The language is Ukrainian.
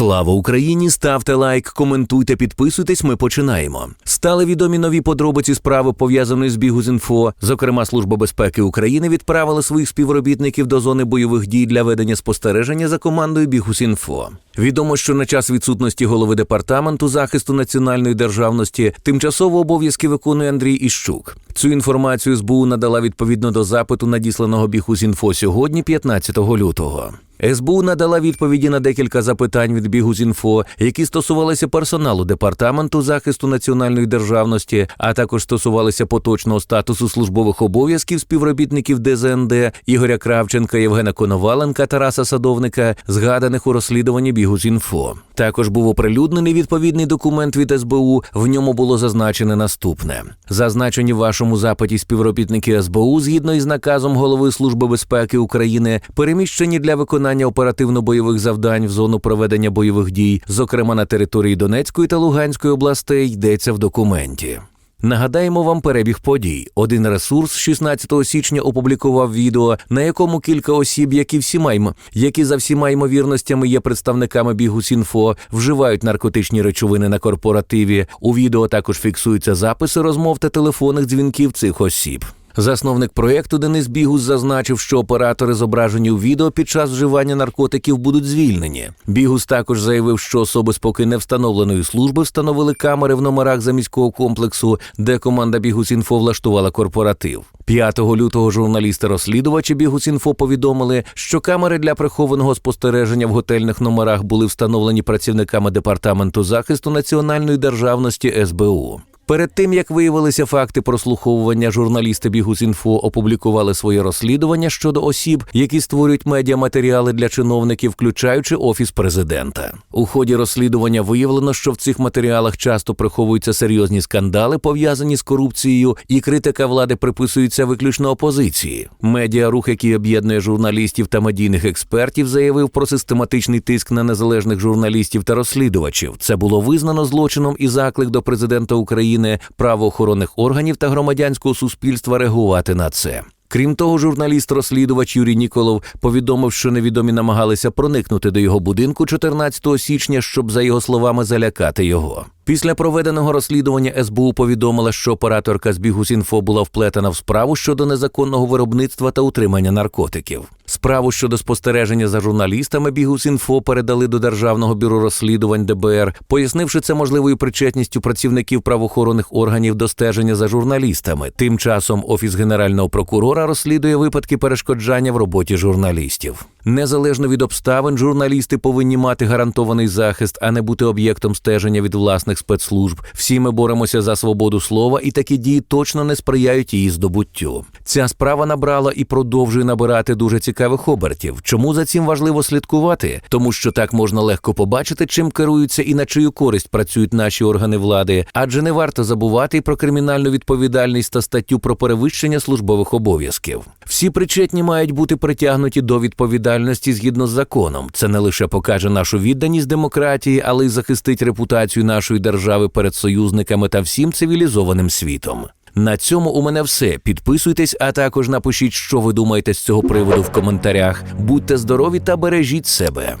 Слава Україні! Ставте лайк, коментуйте, підписуйтесь. Ми починаємо. Стали відомі нові подробиці справи пов'язаної з Бігус.Інфо. Зокрема, Служба безпеки України відправила своїх співробітників до зони бойових дій для ведення спостереження за командою Бігус.Інфо. Відомо, що на час відсутності голови департаменту захисту національної державності тимчасово обов'язки виконує Андрій Іщук. Цю інформацію СБУ надала відповідно до запиту, надісланого Бігус.Інфо сьогодні, 15 лютого. СБУ надала відповіді на декілька запитань від Бігус.Інфо, які стосувалися персоналу департаменту захисту національної державності, а також стосувалися поточного статусу службових обов'язків співробітників ДЗНД Ігоря Кравченка, Євгена Коноваленка, Тараса Садовника, згаданих у розслідуванні Бігус.Інфо. Також був оприлюднений відповідний документ від СБУ. В ньому було зазначене наступне: зазначені в вашому запиті співробітники СБУ згідно із наказом голови Служби безпеки України, переміщені для виконання оперативно-бойових завдань в зону проведення бойових дій, зокрема на території Донецької та Луганської областей, йдеться в документі. Нагадаємо вам перебіг подій. Один ресурс 16 січня опублікував відео, на якому кілька осіб, які всіма йм- які за всіма ймовірностями є представниками бігу Сінфо, вживають наркотичні речовини на корпоративі. У відео також фіксуються записи розмов та телефонних дзвінків цих осіб. Засновник проєкту Денис Бігус зазначив, що оператори, зображені у відео під час вживання наркотиків, будуть звільнені. Бігус також заявив, що особи з поки не встановленої служби встановили камери в номерах заміського комплексу, де команда Бігус.Інфо влаштувала корпоратив. 5 лютого журналісти-розслідувачі Бігус.Інфо повідомили, що камери для прихованого спостереження в готельних номерах були встановлені працівниками департаменту захисту національної державності СБУ. Перед тим як виявилися факти прослуховування, журналісти Бігус.Інфо опублікували своє розслідування щодо осіб, які створюють медіаматеріали для чиновників, включаючи офіс президента. У ході розслідування виявлено, що в цих матеріалах часто приховуються серйозні скандали, пов'язані з корупцією, і критика влади приписується виключно опозиції. Медіарух, який об'єднує журналістів та медійних експертів, заявив про систематичний тиск на незалежних журналістів та розслідувачів. Це було визнано злочином і заклик до президента України, правоохоронних органів та громадянського суспільства реагувати на це. Крім того, журналіст-розслідувач Юрій Ніколов повідомив, що невідомі намагалися проникнути до його будинку 14 січня, щоб, за його словами, залякати його. Після проведеного розслідування СБУ повідомила, що операторка з Бігус.Інфо була вплетена в справу щодо незаконного виробництва та утримання наркотиків. Справу щодо спостереження за журналістами Бігус.Інфо передали до Державного бюро розслідувань ДБР, пояснивши це можливою причетністю працівників правоохоронних органів до стеження за журналістами. Тим часом офіс генерального прокурора розслідує випадки перешкоджання в роботі журналістів. Незалежно від обставин, журналісти повинні мати гарантований захист, а не бути об'єктом стеження від власних спецслужб. Всі ми боремося за свободу слова, і такі дії точно не сприяють її здобуттю. Ця справа набрала і продовжує набирати дуже цікавих обертів. Чому за цим важливо слідкувати? Тому що так можна легко побачити, чим керуються і на чию користь працюють наші органи влади, адже не варто забувати і про кримінальну відповідальність та статтю про перевищення службових обов'язків. Всі причетні мають бути притягнуті до відповідальності згідно з законом. Це не лише покаже нашу відданість демократії, але й захистить репутацію нашої держави перед союзниками та всім цивілізованим світом. На цьому у мене все. Підписуйтесь, а також напишіть, що ви думаєте з цього приводу в коментарях. Будьте здорові та бережіть себе.